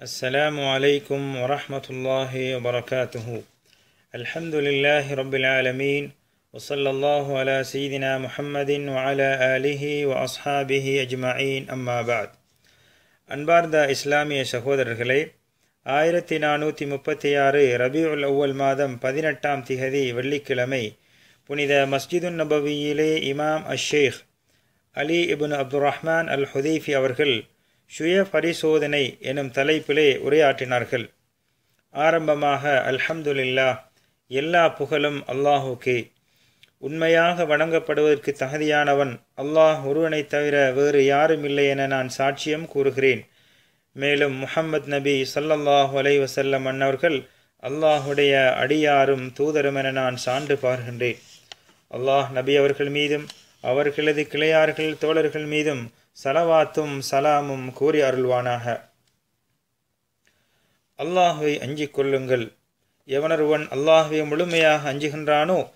السلام عليكم ورحمة الله وبركاته الحمد لله رب العالمين وصلى الله على سيدنا محمد وعلى آله وأصحابه أجمعين أما بعد அன்பார்ந்த இஸ்லாமிய சகோதரர்களே ஆயிரத்தி நானூற்றி முப்பத்தி ஆறு ரபியுல் அவ்வல் மாதம் பதினெட்டாம் திகதி வெள்ளிக்கிழமை புனித மஸ்ஜிதுன் நபவியிலே இமாம் அஷேக் Ali ibn Abdul Rahman al Hudhaifi அவர்கள் சுய பரிசோதனை எனும் தலைப்பிலே உரையாற்றினார்கள். ஆரம்பமாக அல்ஹம்துலில்லா எல்லா புகழும் அல்லாஹுக்கே. உண்மையாக வணங்கப்படுவதற்கு தகுதியானவன் அல்லாஹ் ஒருவனைத் தவிர வேறு யாரும் இல்லை என நான் சாட்சியம் கூறுகிறேன். மேலும் முஹம்மது நபி சல்லல்லாஹு அலை வசல்லம் அன்னவர்கள் அல்லாஹுடைய அடியாரும் தூதரும் என நான் சான்று பார்கின்றேன். அல்லாஹ் நபி அவர்கள் மீதும் அவர்களது கிளையார்கள் தோழர்கள் மீதும் சலவாத்தும் சலாமும் கூறி அருள்வானாக. அல்லாஹுவை அஞ்சிக் கொள்ளுங்கள். எவனொருவன் அல்லாஹுவை முழுமையாக அஞ்சுகின்றானோ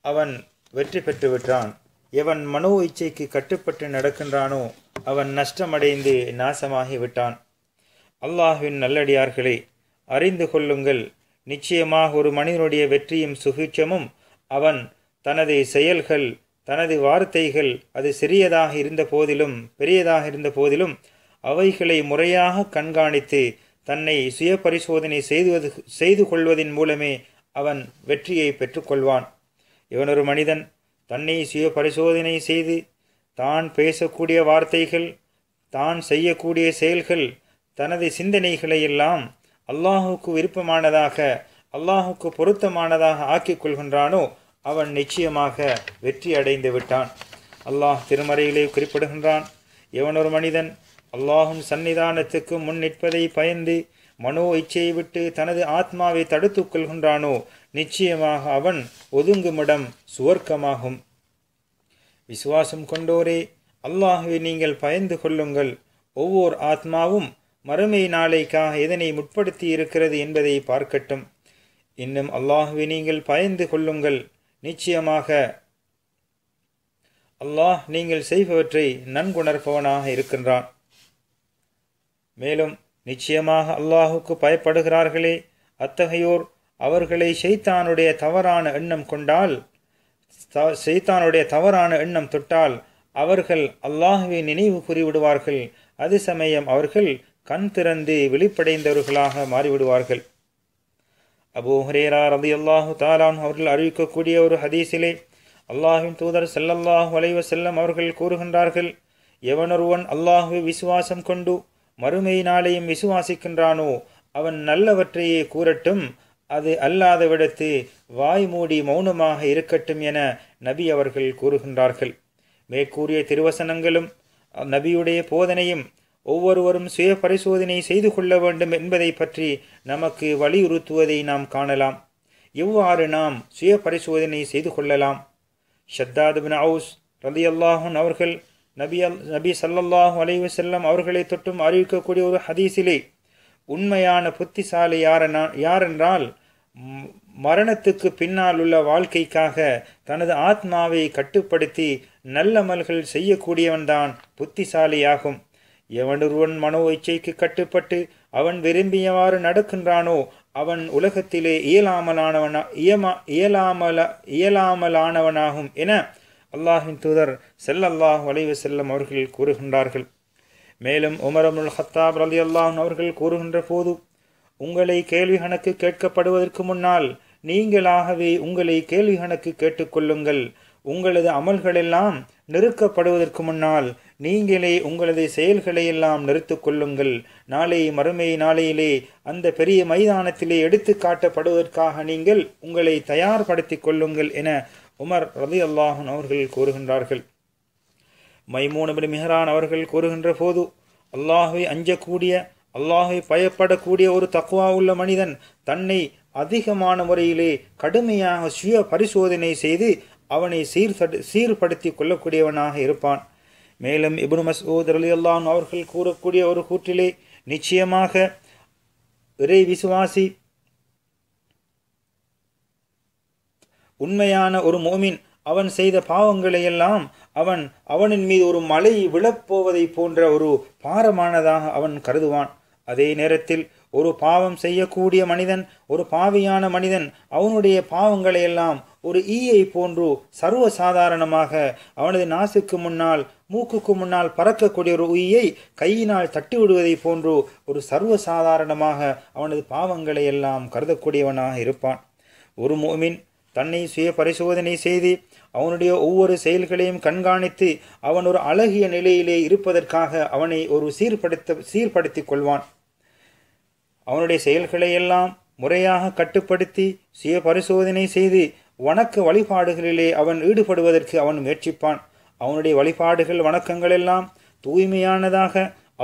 அவன் வெற்றி பெற்று விட்டான். எவன் மனோ இச்சைக்கு கட்டுப்பட்டு நடக்கின்றானோ அவன் நஷ்டமடைந்து நாசமாகி விட்டான். அல்லாஹுவின் நல்லடியார்களே அறிந்து கொள்ளுங்கள். நிச்சயமாக ஒரு மனிதனுடைய வெற்றியும் சுகிச்சமும் அவன் தனது செயல்கள் தனது வார்த்தைகள் அது சிறியதாக இருந்த போதிலும் பெரியதாக இருந்த போதிலும் அவைகளை முறையாக கண்காணித்து தன்னை சுய பரிசோதனை செய்துவது செய்து கொள்வதன் மூலமே அவன் வெற்றியை பெற்றுக்கொள்வான். இவனொரு மனிதன் தன்னை சுய பரிசோதனை செய்து தான் பேசக்கூடிய வார்த்தைகள் தான் செய்யக்கூடிய செயல்கள் தனது சிந்தனைகளை எல்லாம் அல்லாஹுக்கு விருப்பமானதாக அல்லாஹுக்கு பொருத்தமானதாக ஆக்கிக் கொள்கின்றானோ அவன் நிச்சயமாக வெற்றி அடைந்து விட்டான். அல்லாஹ் திருமறையிலே குறிப்பிடுகின்றான் எவனொரு மனிதன் அல்லாஹும் சன்னிதானத்துக்கு முன் நிற்பதை பயந்து மனோ இச்சையை விட்டு தனது ஆத்மாவை தடுத்துக் கொள்கின்றானோ நிச்சயமாக அவன் ஒதுங்குமிடம் சுவர்க்கமாகும். விசுவாசம் கொண்டோரே அல்லாஹுவை நீங்கள் பயந்து கொள்ளுங்கள். ஒவ்வொரு ஆத்மாவும் மறுமை நாளைக்காக எதனை முற்படுத்தி இருக்கிறது என்பதை பார்க்கட்டும். இன்னும் அல்லாஹுவை நீங்கள் பயந்து கொள்ளுங்கள். நிச்சயமாக அல்லாஹ் நீங்கள் செய்பவற்றை நன்குணர்ப்பவனாக இருக்கின்றான். மேலும் நிச்சயமாக அல்லாஹுக்கு பயப்படுகிறார்களே அத்தகையோர் அவர்களை ஷைத்தானுடைய தவறான எண்ணம் கொண்டால் ஷைத்தானுடைய தவறான எண்ணம் தொட்டால் அவர்கள் அல்லாஹுவை நினைவு கூறிவிடுவார்கள். அது சமயம் அவர்கள் கண் திறந்து வெளிப்படைந்தவர்களாக மாறிவிடுவார்கள். அபூ ஹரேரா ரதி அல்லாஹு தாலான் அவர்கள் அறிவிக்கக்கூடிய ஒரு ஹதீஸிலே அல்லாஹின் தூதர் செல்லல்லாஹு அலைவ செல்லம் அவர்கள் கூறுகின்றார்கள் எவனொருவன் அல்லாஹுவை விசுவாசம் கொண்டு மறுமை நாளையும் விசுவாசிக்கின்றானோ அவன் நல்லவற்றையே கூறட்டும். அது அல்லாத விடத்து வாய் மூடி மௌனமாக இருக்கட்டும் என நபி அவர்கள் கூறுகின்றார்கள். மேற்கூறிய திருவசனங்களும் நபியுடைய போதனையும் ஒவ்வொருவரும் சுய பரிசோதனை செய்து கொள்ள வேண்டும் என்பதை பற்றி நமக்கு வலியுறுத்துவதை நாம் காணலாம். எவ்வாறு நாம் சுய பரிசோதனை செய்து கொள்ளலாம். ஷத்தாத் பின் அவுஸ் ரதி அல்லாஹன் அவர்கள் நபி அல் நபி சல்லல்லாஹு அலைவு செல்லம் அவர்களை தொட்டும் அறிவிக்கக்கூடிய ஒரு ஹதீஸிலே உண்மையான புத்திசாலி யாரெனா யாரென்றால் மரணத்துக்கு பின்னால் உள்ள வாழ்க்கைக்காக தனது ஆத்மாவை கட்டுப்படுத்தி நல்லமல்கள் செய்யக்கூடியவன்தான் புத்திசாலியாகும். எவனொருவன் மனோ இச்சைக்கு கட்டுப்பட்டு அவன் விரும்பியவாறு நடக்கின்றானோ அவன் உலகத்திலே இயலாமலானவனா இயமா இயலாமல இயலாமலானவனாகும் என அல்லாஹின் தூதர் செல்லல்லாஹ் வளைவு செல்லம் அவர்கள் கூறுகின்றார்கள். மேலும் உமரமுல் ஹத்தாப் அலி அல்லாஹ் அவர்கள் கூறுகின்ற போது உங்களை கேள்வி கணக்கு கேட்கப்படுவதற்கு முன்னால் நீங்களாகவே உங்களை கேள்வி கணக்கு கேட்டுக்கொள்ளுங்கள் உங்களது அமல்களெல்லாம் நெருக்கப்படுவதற்கு முன்னால் நீங்களே உங்களது செயல்களை எல்லாம் நிறுத்து கொள்ளுங்கள். நாளை மறுமை நாளையிலே அந்த பெரிய மைதானத்திலே எடுத்து காட்டப்படுவதற்காக நீங்கள் உங்களை தயார்படுத்திக் கொள்ளுங்கள் என உமர் ரதி அல்லாஹன் அவர்கள் கூறுகின்றார்கள். மைமூனபின் மிஹரான் அவர்கள் கூறுகின்ற போது அல்லாஹை அஞ்சக்கூடிய அல்லாஹை பயப்படக்கூடிய ஒரு தக்குவா உள்ள மனிதன் தன்னை அதிகமான முறையிலே கடுமையாக சுய பரிசோதனை செய்து அவனை சீர்தடு சீர்படுத்தி கொள்ளக்கூடியவனாக இருப்பான். மேலும் இபுனு மசூத் அலி அல்லான் அவர்கள் கூறக்கூடிய ஒரு கூற்றிலே நிச்சயமாக இறை விசுவாசி உண்மையான ஒரு மோமின் அவன் செய்த பாவங்களையெல்லாம் அவன் அவனின் மீது ஒரு மலை விழப்போவதை போன்ற ஒரு பாரமானதாக அவன் கருதுவான். அதே நேரத்தில் ஒரு பாவம் செய்யக்கூடிய மனிதன் ஒரு பாவியான மனிதன் அவனுடைய பாவங்களை எல்லாம் ஒரு ஈயை போன்று சர்வ சாதாரணமாக அவனது நாசுக்கு முன்னால் மூக்குக்கு முன்னால் பறக்கக்கூடிய ஒரு உயியை கையினால் தட்டி விடுவதை போன்று ஒரு சர்வ சாதாரணமாக அவனது பாவங்களை எல்லாம் கருதக்கூடியவனாக இருப்பான். ஒரு மோமின் தன்னை சுய பரிசோதனை செய்து அவனுடைய ஒவ்வொரு செயல்களையும் கண்காணித்து அவன் ஒரு அழகிய நிலையிலே இருப்பதற்காக அவனை ஒரு சீர்படுத்த சீர்படுத்திக் கொள்வான். அவனுடைய செயல்களை எல்லாம் முறையாக கட்டுப்படுத்தி சுய பரிசோதனை செய்து வணக்க வழிபாடுகளிலே அவன் ஈடுபடுவதற்கு அவன் முயற்சிப்பான். அவனுடைய வழிபாடுகள் வணக்கங்கள் எல்லாம் தூய்மையானதாக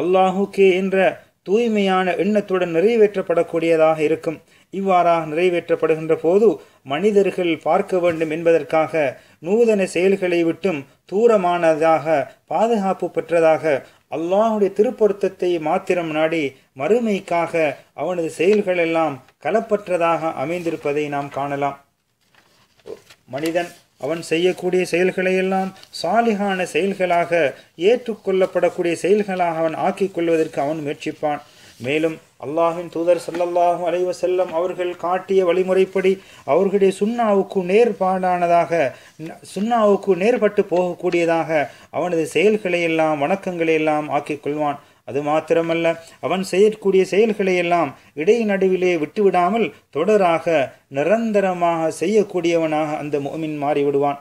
அல்லாஹுக்கே என்ற தூய்மையான எண்ணத்துடன் நிறைவேற்றப்படக்கூடியதாக இருக்கும். இவ்வாறாக நிறைவேற்றப்படுகின்ற போது மனிதர்கள் பார்க்க வேண்டும் என்பதற்காக நூதன செயல்களை விட்டும் தூரமானதாக பாதுகாப்பு பெற்றதாக அல்லாஹுடைய திருப்பொருத்தத்தை மாத்திரம் நாடி மறுமைக்காக அவனது செயல்களெல்லாம் கலப்பற்றதாக அமைந்திருப்பதை நாம் காணலாம். மனிதன் அவன் செய்யக்கூடிய செயல்களையெல்லாம் சாலிகான செயல்களாக ஏற்றுக்கொள்ளப்படக்கூடிய செயல்களாக அவன் ஆக்கிக் கொள்வதற்கு அவன் முயற்சிப்பான். மேலும் அல்லாஹின் தூதர் சல்லல்லாஹு அலைவசல்லம் அவர்கள் காட்டிய வழிமுறைப்படி அவர்களுடைய சுண்ணாவுக்கு நேர்பாடானதாக சுண்ணாவுக்கு நேர்பட்டு போகக்கூடியதாக அவனது செயல்களை எல்லாம் வணக்கங்களை எல்லாம் ஆக்கிக் கொள்வான். அது மாத்திரமல்ல அவன் செய்யக்கூடிய செயல்களை எல்லாம் இடைநடுவிலே விட்டுவிடாமல் தொடராக நிரந்தரமாக செய்யக்கூடியவனாக அந்த மோமின் மாறிவிடுவான்.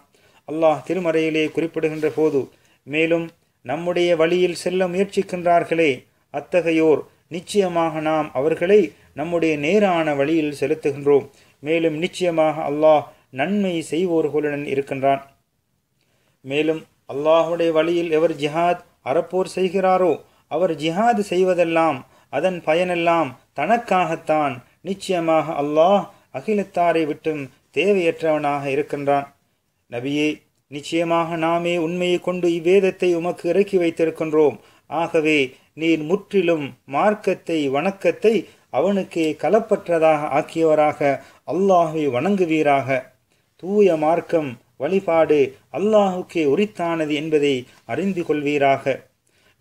அல்லாஹ் திருமறையிலே குறிப்பிடுகின்ற போது மேலும் நம்முடைய வழியில் செல்ல முயற்சிக்கின்றார்களே அத்தகையோர் நிச்சயமாக நாம் அவர்களை நம்முடைய நேரான வழியில் செலுத்துகின்றோம். மேலும் நிச்சயமாக அல்லாஹ் நன்மை செய்வோர்களுடன் இருக்கின்றான். மேலும் அல்லாஹுடைய வழியில் எவர் ஜிஹாத் அறப்போர் செய்கிறாரோ அவர் ஜிஹாது செய்வதெல்லாம் அதன் பயனெல்லாம் தனக்காகத்தான். நிச்சயமாக அல்லாஹ் அகிலத்தாரை விட்டும் தேவையற்றவனாக இருக்கின்றான். நபியே நிச்சயமாக நாமே உண்மையை கொண்டு இவ்வேதத்தை உமக்கு இறக்கி வைத்திருக்கின்றோம். ஆகவே நீர் முற்றிலும் மார்க்கத்தை வணக்கத்தை அவனுக்கே கலப்பற்றதாக ஆக்கியவராக அல்லாஹை வணங்குவீராக. தூய மார்க்கம் வழிபாடு அல்லாஹுக்கே உரித்தானது என்பதை அறிந்து கொள்வீராக.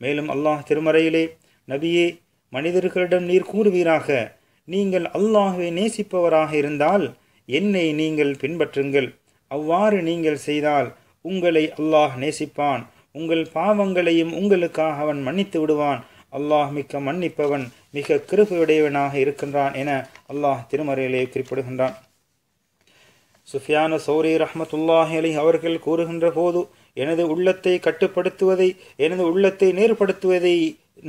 மேலும் அல்லாஹ் திருமறையிலே நபியே மனிதர்களிடம் நீர் கூறுவீராக. நீங்கள் அல்லாஹுவை நேசிப்பவராக இருந்தால் என்னை நீங்கள் பின்பற்றுங்கள். அவ்வாறு நீங்கள் செய்தால் உங்களை அல்லாஹ் நேசிப்பான். உங்கள் பாவங்களையும் உங்களுக்காக அவன் மன்னித்து விடுவான். அல்லாஹ் மிக்க மன்னிப்பவன் மிக கிருபையுடையவனாக இருக்கின்றான் என அல்லாஹ் திருமறையிலே குறிப்பிடுகின்றான். சுஃபியான சௌரி ரஹமத்துல்லாஹி அலி அவர்கள் கூறுகின்ற போது எனது உள்ளத்தை கட்டுப்படுத்துவதை எனது உள்ளத்தை நேர்படுத்துவதை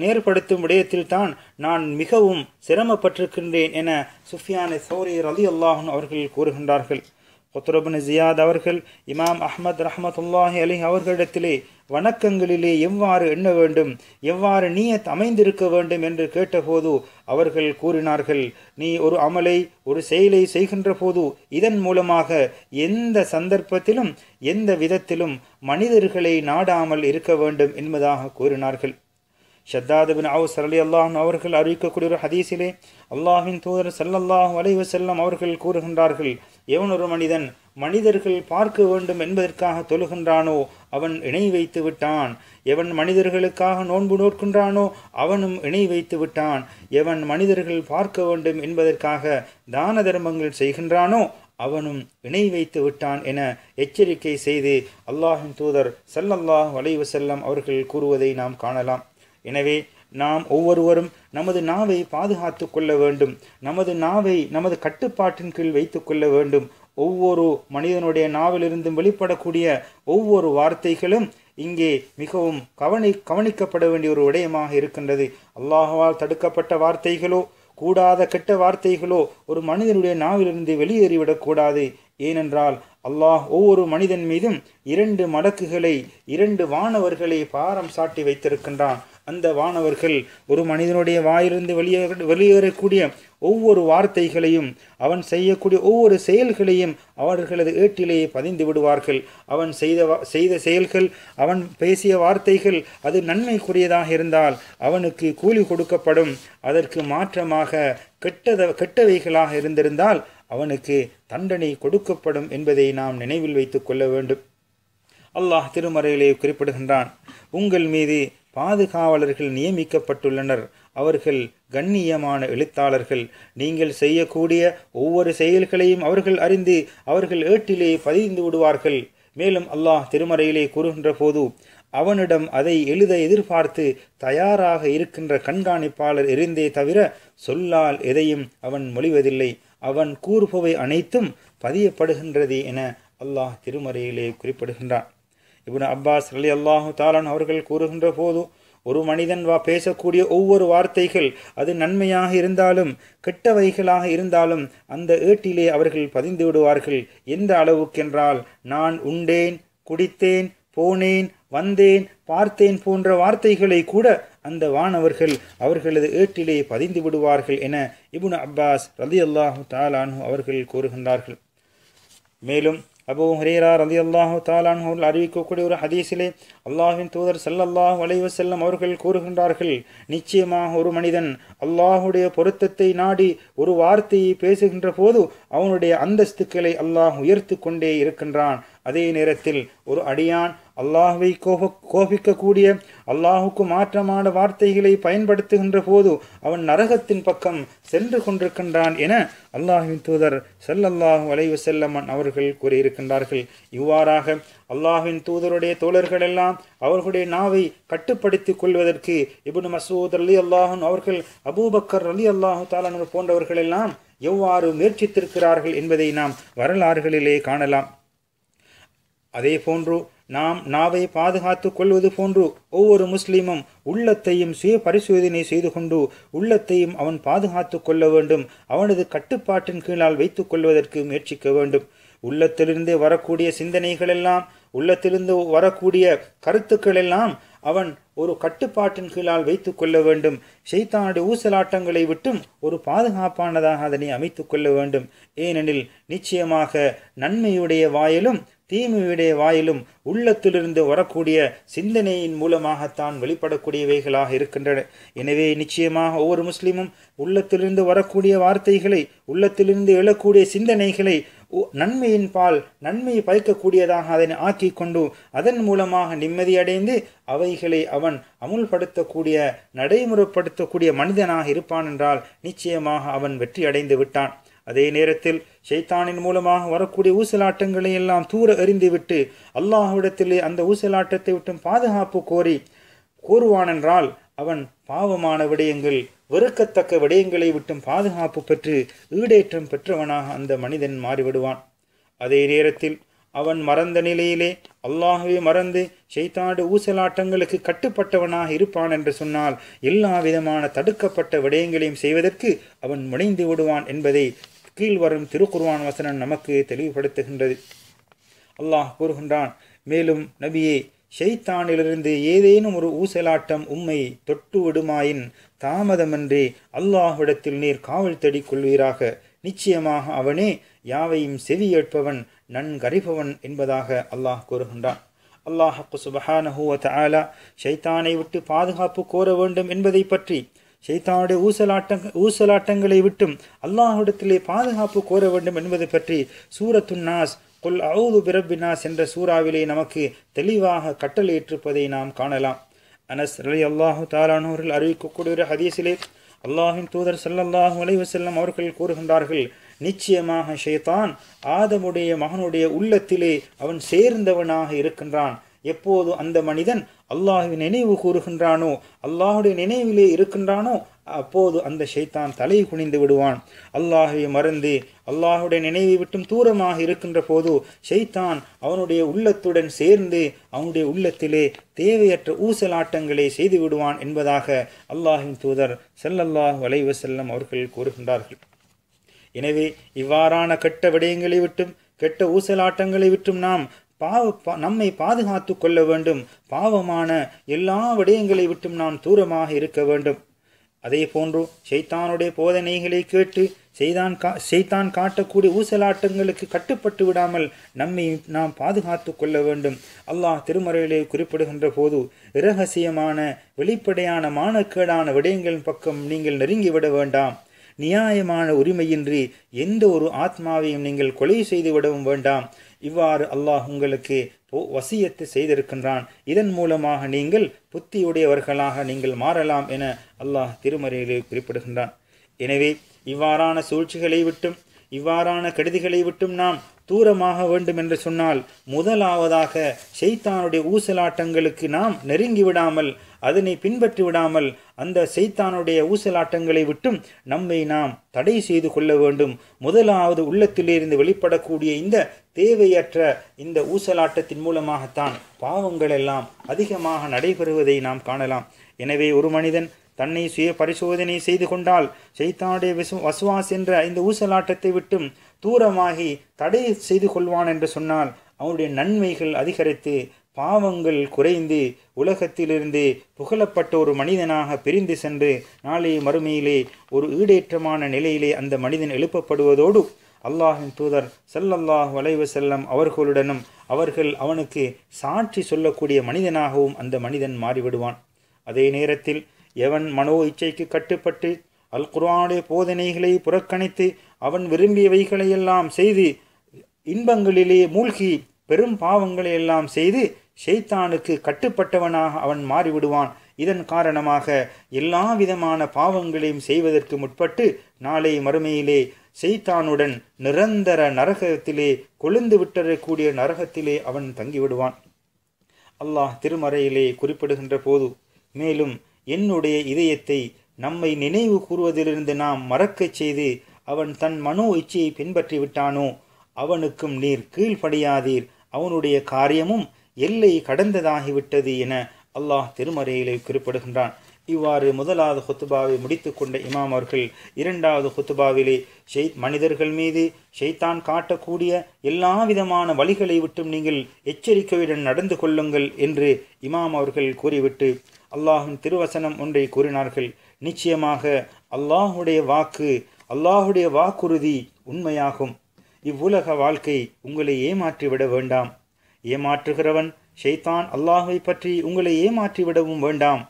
நேர்படுத்தும் விடயத்தில் தான் நான் மிகவும் சிரமப்பட்டிருக்கின்றேன் என சுஃபியானை சௌரி அலி அல்லாஹன் அவர்கள் கூறுகின்றார்கள். கொத்துரபின் ஜியாத் அவர்கள் இமாம் அஹ்மத் ரஹமத்துல்லாஹி அலி அவர்களிடத்திலே வணக்கங்களிலே எவ்வாறு எண்ண வேண்டும் எவ்வாறு நீயத் அமைந்திருக்க வேண்டும் என்று கேட்டபோது அவர்கள் கூறினார்கள் நீ ஒரு அமலை ஒரு செயலை செய்கின்ற போது இதன் மூலமாக எந்த சந்தர்ப்பத்திலும் எந்த விதத்திலும் மனிதர்களை நாடாமல் இருக்க வேண்டும் என்பதாக கூறினார்கள். ஷத்தாத் பின் சரலி அலி அல்லாஹ் அவர்கள் அறிவிக்கக்கூடிய ஒரு ஹதீஸிலே அல்லாஹின் தூதர் சல்லல்லாஹ் வலைவசல்லம் அவர்கள் கூறுகின்றார்கள் எவன் ஒரு மனிதன் மனிதர்கள் பார்க்க வேண்டும் என்பதற்காக தொழுகின்றானோ அவன் இணை வைத்து விட்டான். எவன் மனிதர்களுக்காக நோன்பு நோக்கின்றானோ அவனும் இணை வைத்து விட்டான். எவன் மனிதர்கள் பார்க்க வேண்டும் என்பதற்காக தான தர்மங்கள் செய்கின்றானோ அவனும் இணை வைத்து விட்டான் என எச்சரிக்கை செய்து அல்லாஹின் தூதர் சல்லல்லாஹ் வலைவசல்லம் அவர்கள் கூறுவதை நாம் காணலாம். எனவே நாம் ஒவ்வொருவரும் நமது நாவை பாதுகாத்து கொள்ள வேண்டும். நமது நாவை நமது கட்டுப்பாட்டின் கீழ் வைத்து கொள்ள வேண்டும். ஒவ்வொரு மனிதனுடைய நாவிலிருந்தும் வெளிப்படக்கூடிய ஒவ்வொரு வார்த்தைகளும் இங்கே மிகவும் கவனி கவனிக்கப்பட வேண்டிய ஒரு விடயமாக இருக்கின்றது. அல்லாஹால் தடுக்கப்பட்ட வார்த்தைகளோ கூடாத கெட்ட வார்த்தைகளோ ஒரு மனிதனுடைய நாவிலிருந்து வெளியேறிவிடக்கூடாது ஏனென்றால் அல்லாஹ் ஒவ்வொரு மனிதன் மீதும் இரண்டு மடக்குகளை இரண்டு வானவர்களை பாரம் சாட்டி வைத்திருக்கின்றான். அந்த வானவர்கள் ஒரு மனிதனுடைய வாயிலிருந்து வெளியே வெளியேறக்கூடிய ஒவ்வொரு வார்த்தைகளையும் அவன் செய்யக்கூடிய ஒவ்வொரு செயல்களையும் அவர்களது ஏட்டிலேயே பதிந்து விடுவார்கள். அவன் செய்த செய்த செயல்கள் அவன் பேசிய வார்த்தைகள் அது நன்மைக்குரியதாக இருந்தால் அவனுக்கு கூலி கொடுக்கப்படும். அதற்கு மாற்றமாக கெட்டத கெட்டவைகளாக இருந்திருந்தால் அவனுக்கு தண்டனை கொடுக்கப்படும் என்பதை நாம் நினைவில் வைத்துக் கொள்ள வேண்டும். அல்லாஹ் திருமறையிலே குறிப்பிடுகின்றான் உங்கள் மீது பாதுகாவலர்கள் நியமிக்கப்பட்டுள்ளனர். அவர்கள் கண்ணியமான எழுத்தாளர்கள். நீங்கள் செய்யக்கூடிய ஒவ்வொரு செயல்களையும் அவர்கள் அறிந்து அவர்கள் ஏட்டிலே பதிந்து விடுவார்கள். மேலும் அல்லாஹ் திருமறையிலே கூறுகின்ற போது அவனிடம் அதை எழுத எதிர்பார்த்து தயாராக இருக்கின்ற கண்காணிப்பாளர் இருந்தே தவிர சொல்லால் எதையும் அவன் மொழிவதில்லை. அவன் கூறுபவை அனைத்தும் பதியப்படுகின்றது என அல்லாஹ் திருமறையிலே குறிப்பிடுகின்றான். இபுன் அப்பாஸ் அலி அல்லாஹு தாலான் அவர்கள் கூறுகின்ற போது ஒரு மனிதன் வா பேசக்கூடிய ஒவ்வொரு வார்த்தைகள் அது நன்மையாக இருந்தாலும் கெட்டவைகளாக இருந்தாலும் அந்த ஏட்டிலே அவர்கள் பதிந்து விடுவார்கள். எந்த அளவுக்கென்றால் நான் உண்டேன் குடித்தேன் போனேன் வந்தேன் பார்த்தேன் போன்ற வார்த்தைகளை கூட அந்த வானவர்கள் அவர்களது ஏட்டிலே பதிந்து விடுவார்கள் என இபுன் அப்பாஸ் ரதி அல்லாஹு தாலானு அவர்கள் கூறுகின்றார்கள். மேலும் அபு ஹரீரா ரதி அல்லாஹு தாலான் அவர்கள் அறிவிக்கக்கூடிய ஒரு ஹதீஸிலே அல்லாஹின் தூதர் சல்லல்லாஹ் செல்லம் அவர்கள் கூறுகின்றார்கள் நிச்சயமாக ஒரு மனிதன் அல்லாஹுடைய பொருத்தத்தை நாடி ஒரு வார்த்தையை பேசுகின்ற போது அவனுடைய அந்தஸ்துக்களை அல்லாஹ் உயர்த்து கொண்டே இருக்கின்றான். அதே நேரத்தில் ஒரு அடியான் அல்லாஹுவை கோப கோபிக்கக்கூடிய அல்லாஹுக்கு மாற்றமான வார்த்தைகளை பயன்படுத்துகின்ற போது அவன் நரகத்தின் பக்கம் சென்று கொண்டிருக்கின்றான் என அல்லாஹுவின் தூதர் செல்லல்லாஹு வலைவு செல்லமன் அவர்கள் கூறியிருக்கின்றார்கள். இவ்வாறாக அல்லாஹின் தூதருடைய தோழர்கள் எல்லாம் அவர்களுடைய நாவை கட்டுப்படுத்திக் கொள்வதற்கு இபுன் மசூத் அலி அல்லாஹன் அவர்கள் அபூபக்கர் அலி அல்லாஹு தாலான் போன்றவர்கள் எல்லாம் எவ்வாறு முயற்சித்திருக்கிறார்கள் என்பதை நாம் வரலாறுகளிலே காணலாம். அதே போன்று நாம் நாவை பாதுகாத்துக் கொள்வது போன்று ஒவ்வொரு முஸ்லீமும் உள்ளத்தையும் சுய பரிசோதனை செய்து கொண்டு உள்ளத்தையும் அவன் பாதுகாத்துக் கொள்ள வேண்டும் அவனது கட்டுப்பாட்டின் கீழால் வைத்துக் கொள்வதற்கு முயற்சிக்க வேண்டும். உள்ளத்திலிருந்து வரக்கூடிய சிந்தனைகள் எல்லாம் உள்ளத்திலிருந்து வரக்கூடிய கருத்துக்கள் எல்லாம் அவன் ஒரு கட்டுப்பாட்டின் கீழால் வைத்துக் கொள்ள வேண்டும். ஷைத்தானுடைய ஊசலாட்டங்களை விட்டும் ஒரு பாதுகாப்பானதாக அதனை அமைத்துக் கொள்ள வேண்டும். ஏனெனில் நிச்சயமாக நன்மையுடைய வாயிலும் தீமையுடைய வாயிலும் உள்ளத்திலிருந்து வரக்கூடிய சிந்தனையின் மூலமாகத்தான் வெளிப்படக்கூடியவைகளாக இருக்கின்றன. எனவே நிச்சயமாக ஒவ்வொரு முஸ்லிமும் உள்ளத்திலிருந்து வரக்கூடிய வார்த்தைகளை உள்ளத்திலிருந்து எழக்கூடிய சிந்தனைகளை நன்மையின் பால் நன்மையை பயக்கக்கூடியதாக அதனை ஆக்கி கொண்டு அதன் மூலமாக நிம்மதியடைந்து அவைகளை அவன் அமுல்படுத்தக்கூடிய நடைமுறைப்படுத்தக்கூடிய மனிதனாக இருப்பான் என்றால் நிச்சயமாக அவன் வெற்றி அடைந்து விட்டான். அதே நேரத்தில் ஷைத்தானின் மூலமாக வரக்கூடிய ஊசலாட்டங்களை எல்லாம் தூர எறிந்துவிட்டு அல்லாஹ்விடத்திலே அந்த ஊசலாட்டத்தை விட்டும் பாதுகாப்பு கோரி கூறுவானென்றால் அவன் பாவமான விடயங்கள் வெறுக்கத்தக்க விடயங்களை விட்டும் பாதுகாப்பு பெற்று ஈடேற்றம் பெற்றவனாக அந்த மனிதன் மாறிவிடுவான். அதே நேரத்தில் அவன் மறந்த நிலையிலே அல்லாஹுவே மறந்து செய்தாடு ஊசலாட்டங்களுக்கு கட்டுப்பட்டவனாக இருப்பான் என்று சொன்னால் எல்லா விதமான தடுக்கப்பட்ட விடயங்களையும் செய்வதற்கு அவன் முனைந்து விடுவான் என்பதை கீழ் வரும் திருக்குர்வான் வசனம் நமக்கு தெளிவுபடுத்துகின்றது. அல்லாஹ் கூறுகின்றான் மேலும் நபியே ஷைத்தானிலிருந்து ஏதேனும் ஒரு ஊசலாட்டம் உம்மை தொட்டு விடுமாயின் தாமதமன்றே அல்லாஹ்விடத்தில் நீர் காவல் தேடிக் கொள்வீராக. நிச்சயமாக அவனே யாவையும் செவியேற்பவன் நன்கறிபவன் என்பதாக அல்லாஹ் கூறுகின்றான். அல்லாஹ் சுபஹானஹூவத் ஆலா ஷைத்தானை விட்டு பாதுகாப்பு கோர வேண்டும் என்பதை பற்றி ஷைத்தானுடைய ஊசலாட்டங் ஊசலாட்டங்களை விட்டும் அல்லாஹுடத்திலே பாதுகாப்பு கோர வேண்டும் என்பது பற்றி சூரத்துன்னாஸ் கொல் அவுது பிரபினாஸ் என்ற சூறாவிலே நமக்கு தெளிவாக கட்டளையிட்டிருப்பதை நாம் காணலாம். அனஸ் அலி அல்லாஹு தாலானோர்கள் அறிவிக்கக்கூடிய ஹதீஸிலே அல்லாஹின் தூதர் சல்லல்லாஹு அலைவசல்லம் அவர்கள் கூறுகின்றார்கள் நிச்சயமாக ஷைத்தான் ஆதமுடைய மகனுடைய உள்ளத்திலே அவன் சேர்ந்தவனாக இருக்கின்றான். எப்போது அந்த மனிதன் அல்லாஹுவின் நினைவு கூறுகின்றானோ அல்லாஹுடைய நினைவிலே இருக்கின்றானோ அப்போது அந்த ஷைத்தான் தலை குனிந்து விடுவான். அல்லாஹுவை மறந்து அல்லாஹுடைய நினைவை விட்டும் தூரமாக இருக்கின்ற போது ஷைத்தான் அவனுடைய உள்ளத்துடன் சேர்ந்து அவனுடைய உள்ளத்திலே தேவையற்ற ஊசலாட்டங்களை செய்து விடுவான் என்பதாக அல்லாஹின் தூதர் செல்லல்லாஹ் வலைவசல்லம் அவர்கள் கூறுகின்றார்கள். எனவே இவ்வாறான கெட்ட விடயங்களை விட்டும் கெட்ட ஊசலாட்டங்களை விட்டும் நாம் பாவ நம்மை பாதுகாத்து கொள்ள வேண்டும். பாவமான எல்லா விடயங்களை விட்டும் நாம் தூரமாக இருக்க வேண்டும். அதே போன்று செய்தானுடைய போதனைகளை கேட்டு செய்தான் கா செய்தான் காட்டக்கூடிய ஊசலாட்டங்களுக்கு கட்டுப்பட்டு விடாமல் நம்மை நாம் பாதுகாத்து கொள்ள வேண்டும். அல்லாஹ் திருமறையிலே குறிப்பிடுகின்ற போது இரகசியமான வெளிப்படையான மானக்கேடான விடயங்களின் பக்கம் நீங்கள் நெருங்கிவிட வேண்டாம். நியாயமான உரிமையின்றி எந்த ஒரு ஆத்மாவையும் நீங்கள் கொலை செய்து விடவும் வேண்டாம். இவ்வாறு அல்லாஹ் உங்களுக்கு போ- வசியத்து செய்திருக்கின்றான். இதன் மூலமாக நீங்கள் புத்தியுடையவர்களாக நீங்கள் மாறலாம் என அல்லாஹ் திருமறையிலே குறிப்பிடுகின்றான். எனவே இவ்வாறான சூழ்ச்சிகளை விட்டும் இவ்வாறான கெடுதிகளை விட்டும் நாம் தூரமாக வேண்டும் என்று சொன்னால் முதலாவதாக செய்தானுடைய ஊசலாட்டங்களுக்கு நாம் நெருங்கி விடாமல் அதனை பின்பற்றி விடாமல் அந்த செய்தானுடைய ஊசலாட்டங்களை விட்டும் நம்மை நாம் தடை செய்து கொள்ள வேண்டும். முதலாவது உள்ளத்திலிருந்து வெளிப்படக்கூடிய இந்த தேவையற்ற இந்த ஊசலாட்டத்தின் மூலமாகத்தான் பாவங்கள் எல்லாம் அதிகமாக நடைபெறுவதை நாம் காணலாம். எனவே ஒரு மனிதன் தன்னை சுய பரிசோதனை செய்து கொண்டால் சைத்தானுடைய விசு வசுவாஸ் என்ற இந்த ஊசலாட்டத்தை விட்டும் தூரமாகி தடை செய்து கொள்வான் என்று சொன்னால் அவனுடைய நன்மைகள் அதிகரித்து பாவங்கள் குறைந்து உலகத்திலிருந்து புகழப்பட்ட ஒரு மனிதனாக பிரிந்து சென்று நாளை மறுமையிலே ஒரு ஈடேற்றமான நிலையிலே அந்த மனிதன் எழுப்பப்படுவதோடு அல்லாஹின் தூதர் செல்லல்லாஹ் வளைவு செல்லம் அவர்களுடனும் அவர்கள் அவனுக்கு சாட்சி சொல்லக்கூடிய மனிதனாகவும் அந்த மனிதன் மாறிவிடுவான். அதே நேரத்தில் எவன் மனோ இச்சைக்கு கட்டுப்பட்டு அல் குர்ஆனுடைய போதனைகளை புறக்கணித்து அவன் விரும்பியவைகளையெல்லாம் செய்து இன்பங்களிலே மூழ்கி பெரும் பாவங்களை எல்லாம் செய்து ஷெய்தானுக்கு கட்டுப்பட்டவனாக அவன் மாறிவிடுவான். இதன் காரணமாக எல்லா விதமான பாவங்களையும் செய்வதற்கு முற்பட்டு நாளை மறுமையிலே செய்தானுடன் நிரந்தர நரகத்திலே கொழுந்து விட்டறக்கூடிய நரகத்திலே அவன் தங்கிவிடுவான். அல்லாஹ் திருமறையிலே குறிப்பிடுகின்ற போது மேலும் என்னுடைய இதயத்தை நம்மை நினைவு கூறுவதிலிருந்து நாம் மறக்கச் செய்து அவன் தன் மனோ இச்சையை பின்பற்றி விட்டானோ அவனுக்கும் நீர் கீழ்ப்படியாதீர். அவனுடைய காரியமும் எல்லை கடந்ததாகிவிட்டது என அல்லாஹ் திருமறையிலே குறிப்பிடுகின்றான். இவ்வாறு முதலாவது ஹுத்துபாவை முடித்துக்கொண்ட இமாம் அவர்கள் இரண்டாவது ஹுத்துபாவிலே ஷெய் மனிதர்கள் மீது ஷெய்தான் காட்டக்கூடிய எல்லா விதமான வழிகளை விட்டும் நீங்கள் எச்சரிக்கையுடன் நடந்து கொள்ளுங்கள் என்று இமாம் அவர்கள் கூறிவிட்டு அல்லாஹின் திருவசனம் ஒன்றை கூறினார்கள். நிச்சயமாக அல்லாஹுடைய வாக்கு அல்லாஹுடைய வாக்குறுதி உண்மையாகும். இவ்வுலக வாழ்க்கை உங்களை ஏமாற்றிவிட வேண்டாம். ஏமாற்றுகிறவன் ஷைத்தான் அல்லாஹை பற்றி உங்களை ஏமாற்றிவிடவும் வேண்டாம்.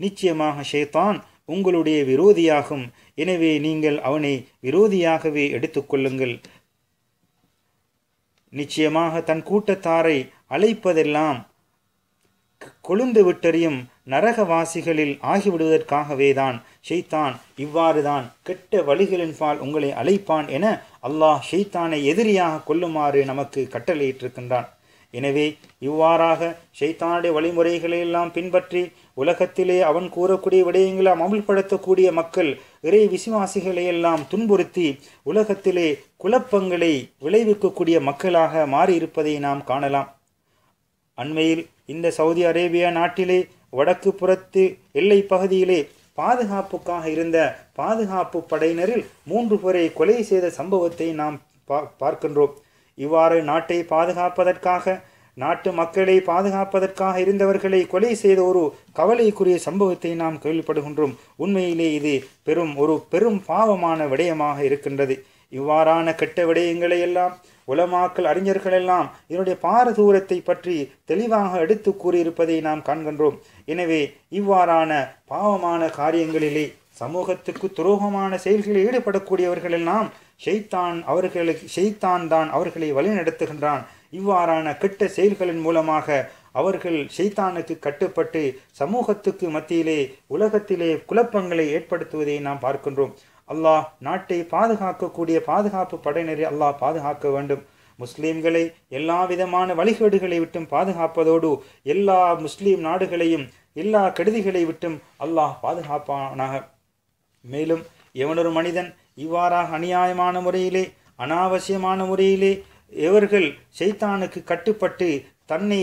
நிச்சயமாக ஷைத்தான் உங்களுடைய விரோதியாகும். எனவே நீங்கள் அவனை விரோதியாகவே எடுத்துக்கொள்ளுங்கள் நிச்சயமாக தன் கூட்டத்தாரை அழைப்பதெல்லாம் கொழுந்து விட்டறியும் நரகவாசிகளில் ஆகிவிடுவதற்காகவேதான் ஷெய்தான் இவ்வாறுதான் கெட்ட வழிகளின்பால் உங்களை அழைப்பான் என அல்லாஹ் ஷெய்தானை எதிரியாக கொள்ளுமாறு நமக்கு கட்டளையிட்டிருக்கின்றான். எனவே இவ்வாறாக ஷைத்தானுடைய வழிமுறைகளை எல்லாம் பின்பற்றி உலகத்திலே அவன் கூறக்கூடிய விடயங்களை அமல்படுத்தக்கூடிய மக்கள் இறை விசுவாசிகளை எல்லாம் துன்புறுத்தி உலகத்திலே குழப்பங்களை விளைவிக்கக்கூடிய மக்களாக மாறியிருப்பதை நாம் காணலாம். அண்மையில் இந்த சவுதி அரேபியா நாட்டிலே வடக்கு புறத்து எல்லை பகுதியிலே பாதுகாப்புக்காக இருந்த பாதுகாப்பு படையினரில் மூன்று பேரை கொலை செய்த சம்பவத்தை நாம் பா பார்க்கின்றோம். இவ்வாறு நாட்டை பாதுகாப்பதற்காக நாட்டு மக்களை பாதுகாப்பதற்காக இருந்தவர்களை கொலை செய்த ஒரு கவலைக்குரிய சம்பவத்தை நாம் கேள்விப்படுகின்றோம். உண்மையிலே இது பெரும் ஒரு பெரும் பாவமான விடயமாக இருக்கின்றது. இவ்வாறான கெட்ட விடயங்களை எல்லாம் உலமாக்கல் அறிஞர்கள் எல்லாம் இதனுடைய பாரதூரத்தை பற்றி தெளிவாக எடுத்து கூறியிருப்பதை நாம் காண்கின்றோம். எனவே இவ்வாறான பாவமான காரியங்களிலே சமூகத்துக்கு துரோகமான செயல்களில் ஈடுபடக்கூடியவர்கள் எல்லாம் ஷெய்தான் அவர்களுக்கு ஷெய்தான் தான் அவர்களை வழிநடத்துகின்றான். இவ்வாறான கெட்ட செயல்களின் மூலமாக அவர்கள் ஷெய்தானுக்கு கட்டுப்பட்டு சமூகத்துக்கு மத்தியிலே உலகத்திலே குழப்பங்களை ஏற்படுத்துவதை நாம் பார்க்கின்றோம். அல்லாஹ் நாட்டை பாதுகாக்கக்கூடிய பாதுகாப்பு படையினரை அல்லாஹ் பாதுகாக்க வேண்டும். முஸ்லீம்களை எல்லா விதமான வழிகேடுகளை விட்டும் பாதுகாப்பதோடு எல்லா முஸ்லீம் நாடுகளையும் எல்லா கெடுதிகளை விட்டும் அல்லாஹ் பாதுகாப்பானாக. மேலும் எவனொரு மனிதன் இவ்வாறாக அநியாயமான முறையிலே அனாவசியமான முறையிலே எவர்கள் செய்தானுக்கு கட்டுப்பட்டு தன்னை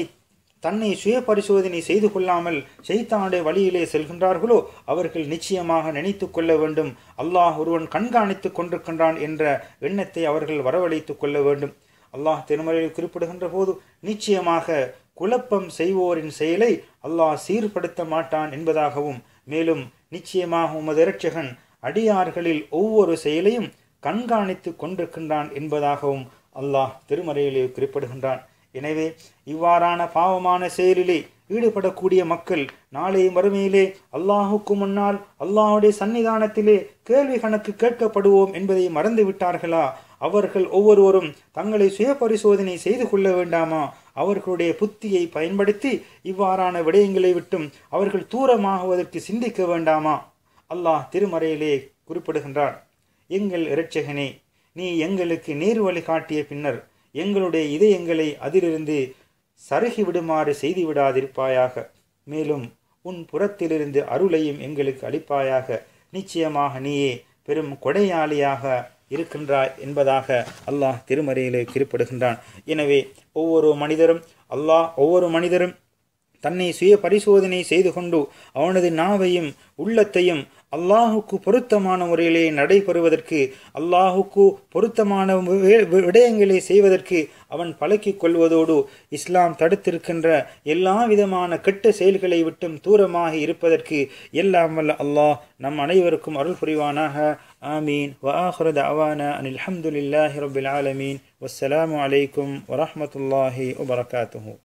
தன்னை சுய பரிசோதனை செய்து கொள்ளாமல் செய்தானுடைய வழியிலே செல்கின்றார்களோ அவர்கள் நிச்சயமாக நினைத்து கொள்ள வேண்டும். அல்லாஹ் ஒருவன் கண்காணித்து கொண்டிருக்கின்றான் என்ற எண்ணத்தை அவர்கள் வரவழைத்து கொள்ள வேண்டும். அல்லாஹ் திருமறையில் குறிப்பிடுகின்ற போது நிச்சயமாக குழப்பம் செய்வோரின் செயலை அல்லாஹ் சீர்படுத்த மாட்டான் என்பதாகவும் மேலும் நிச்சயமாக உமது இரட்சகன் அடியார்களில் ஒவ்வொரு செயலையும் கண்காணித்து கொண்டிருக்கின்றான் என்பதாகவும் அல்லாஹ் திருமறையிலே குறிப்பிடுகின்றான். எனவே இவ்வாறான பாவமான செயலிலே ஈடுபடக்கூடிய மக்கள் நாளை மறுமையிலே அல்லாஹுக்கு முன்னால் அல்லாஹுடைய சன்னிதானத்திலே கேள்வி கணக்கு கேட்கப்படுவோம் என்பதை மறந்து விட்டார்களா? அவர்கள் ஒவ்வொருவரும் தங்களை சுய பரிசோதனை செய்து கொள்ள வேண்டாமா? அவர்களுடைய புத்தியை பயன்படுத்தி இவ்வாறான விடயங்களை விட்டும் அவர்கள் தூரமாகுவதற்கு சிந்திக்க வேண்டாமா? அல்லாஹ் திருமறையிலே குறிப்பிடுகின்றான். எங்கள் இரட்சகனே நீ எங்களுக்கு நேர் வழி காட்டிய பின்னர் எங்களுடைய இதயங்களை அதிலிருந்து சருகி விடுமாறு செய்து விடாதிருப்பாயாக மேலும் உன் புறத்திலிருந்து அருளையும் எங்களுக்கு அளிப்பாயாக. நிச்சயமாக நீயே பெரும் கொடையாளியாக இருக்கின்றாய் என்பதாக அல்லாஹ் திருமறையிலே குறிப்பிடுகின்றான். எனவே ஒவ்வொரு மனிதரும் அல்லாஹ் ஒவ்வொரு மனிதரும் தன்னை சுய பரிசோதனை செய்து கொண்டு அவனது நாவையும் உள்ளத்தையும் அல்லாஹுக்கு பொருத்தமான முறையிலே நடைபெறுவதற்கு அல்லாஹுக்கு பொருத்தமான விடயங்களை செய்வதற்கு அவன் பழக்கிக் கொள்வதோடு இஸ்லாம் தடுத்திருக்கின்ற எல்லா விதமான கெட்ட செயல்களை விட்டும் தூரமாக இருப்பதற்கு எல்லாம் வல்ல அல்லாஹ் நம் அனைவருக்கும் அருள் புரிவானாக. ஆமீன். வஹரத் அவானா அனில் அஹமதுல்லாஹி ரபில் ஆலமீன். வஸ்ஸலாமு அலைக்கும் வரஹமத்துல்லாஹி வபரகாத்துஹூ.